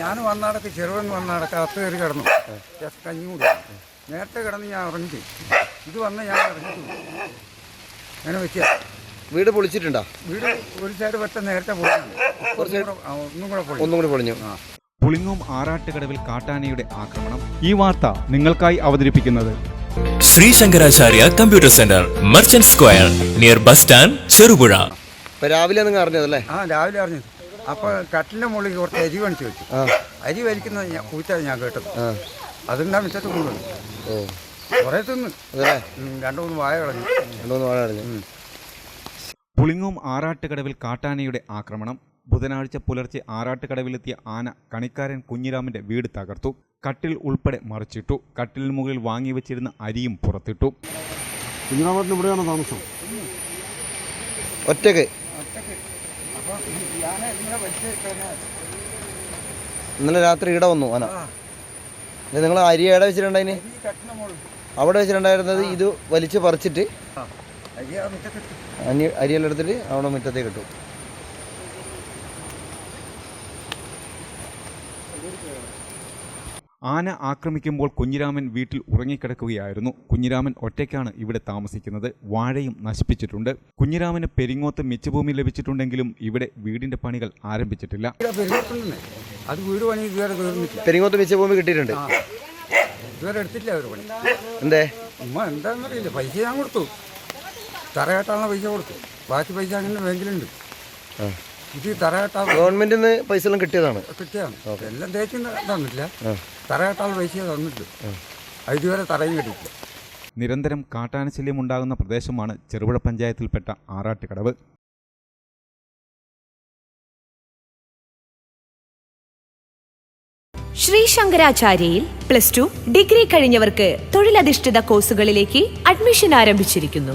ഞാൻ വന്നടക്ക് ചെറുവൻ വന്നടക്ക് അകത്ത് കയറി കിടന്നു. ഞാൻ കഞ്ഞി കൂടി നേരത്തെ കിടന്ന് ഞാൻ ഇറങ്ങി ഇത് വന്ന് ഞാൻ ഇറങ്ങിട്ടു അങ്ങനെ വെക്കുക വീട് പൊളിച്ചിട്ടുണ്ടോ? വീട് ഒരു പറ്റ വെട്ട നേരത്തെ ഒന്നും കൂടെ ഒന്നും കൂടെ പോയി ഒന്നും കൂടി പൊളിഞ്ഞു. ആ. പുളിങ്ങോം ആറാട്ടുകടവിൽ കാട്ടാനയുടെ ആക്രമണം ഈ വാർത്ത നിങ്ങൾക്കായി അവതരിപ്പിക്കുന്നത്. Shri Shankaracharya computer centre merchant square near bus stand Cherupuzha. രാവിലെ നിങ്ങൾ അറിഞ്ഞതല്ലേ? ആ രാവിലെ അറിഞ്ഞു അപ്പോൾ കട്ടിലിന്റെ മുകളിൽ കുറച്ച് അരി മേടിച്ച് വെച്ചു. അരി വലിക്കുന്നത് ഞാൻ ഞാൻ കേട്ടത്. അതുണ്ടാ മിച്ചത്ത് കൊണ്ടുവന്നു കൊറേ തിന്ന്. രണ്ടു മൂന്ന് വായ കളഞ്ഞു. രണ്ടു മൂന്ന് വാഴ കളഞ്ഞു പുളിങ്ങോം ആറാട്ടുകടവിൽ കാട്ടാനയുടെ ആക്രമണം. ബുധനാഴ്ച പുലർച്ചെ ആറാട്ടുകടവിലെത്തിയ ആന കണിക്കാരൻ കുഞ്ഞിരാമന്റെ വീട് തകർത്തു. കട്ടിൽ ഉൾപ്പെടെ മറിച്ചിട്ടു. കട്ടിലിന് മുകളിൽ വാങ്ങിവെച്ചിരുന്ന അരിയും പുറത്തിട്ടു. കുഞ്ഞിരാമേട്ടൻ ഇവിടെയാണോ താമസം? ഒറ്റയ്ക്ക്. ഇന്നലെ രാത്രി ഇട വന്നു ആന. നിങ്ങൾ അരി എവിടെ വെച്ചിട്ടുണ്ടായിന് അവിടെ വെച്ചിട്ടുണ്ടായിരുന്നത് ഇത് വലിച്ചു പറിച്ചിട്ട് അരി അരിയെല്ലാം എടുത്തിട്ട് അവിടെ മുറ്റത്തേക്ക് ഇട്ടു. ആന ആക്രമിക്കുമ്പോൾ കുഞ്ഞിരാമൻ വീട്ടിൽ ഉറങ്ങിക്കിടക്കുകയായിരുന്നു. കുഞ്ഞിരാമൻ ഒറ്റയ്ക്കാണ് ഇവിടെ താമസിക്കുന്നത്. വാഴയും നശിപ്പിച്ചിട്ടുണ്ട്. കുഞ്ഞിരാമന് പെരിങ്ങോത്ത് മിച്ചഭൂമി ലഭിച്ചിട്ടുണ്ടെങ്കിലും ഇവിടെ വീടിന്റെ പണികൾ ആരംഭിച്ചിട്ടില്ല. അത് വീട് പണി ഇതുവരെ തീർന്നിട്ടില്ല. പെരിങ്ങോത്ത് മിച്ചഭൂമി കിട്ടിയിട്ടുണ്ട്. ഇതുവരെ എടുത്തില്ല അവർ പണി. എന്തേ? ഉമ്മ എന്താണെന്നറിയില്ല പൈസ ഞാൻ കൊടുത്തു. പൈസ കൊടുത്തു. ബാക്കി പൈസ അങ്ങനെ ബാങ്കിലുണ്ട്. ഇത് തറകെട്ടാ ഗവൺമെന്റിൽ നിന്ന് പൈസ എല്ലാം കിട്ടിയതാണ്. കിട്ടിയതാണ് എല്ലാം തേച്ച് തന്നില്ല ആ. തറകെട്ടാനുള്ള പൈസ തന്നിട്ട്. ഇതുവരെ തറയും കിട്ടിയില്ല നിരന്തരം കാട്ടാനശല്യം ഉണ്ടാകുന്ന പ്രദേശമാണ് ചെറുപുഴ പഞ്ചായത്തിൽപ്പെട്ട ആറാട്ടുകടവ്. ശ്രീ ശങ്കരാചാര്യയിൽ പ്ലസ് ടു ഡിഗ്രി കഴിഞ്ഞവർക്ക് തൊഴിലധിഷ്ഠിത കോഴ്സുകളിലേക്ക് അഡ്മിഷൻ ആരംഭിച്ചിരിക്കുന്നു.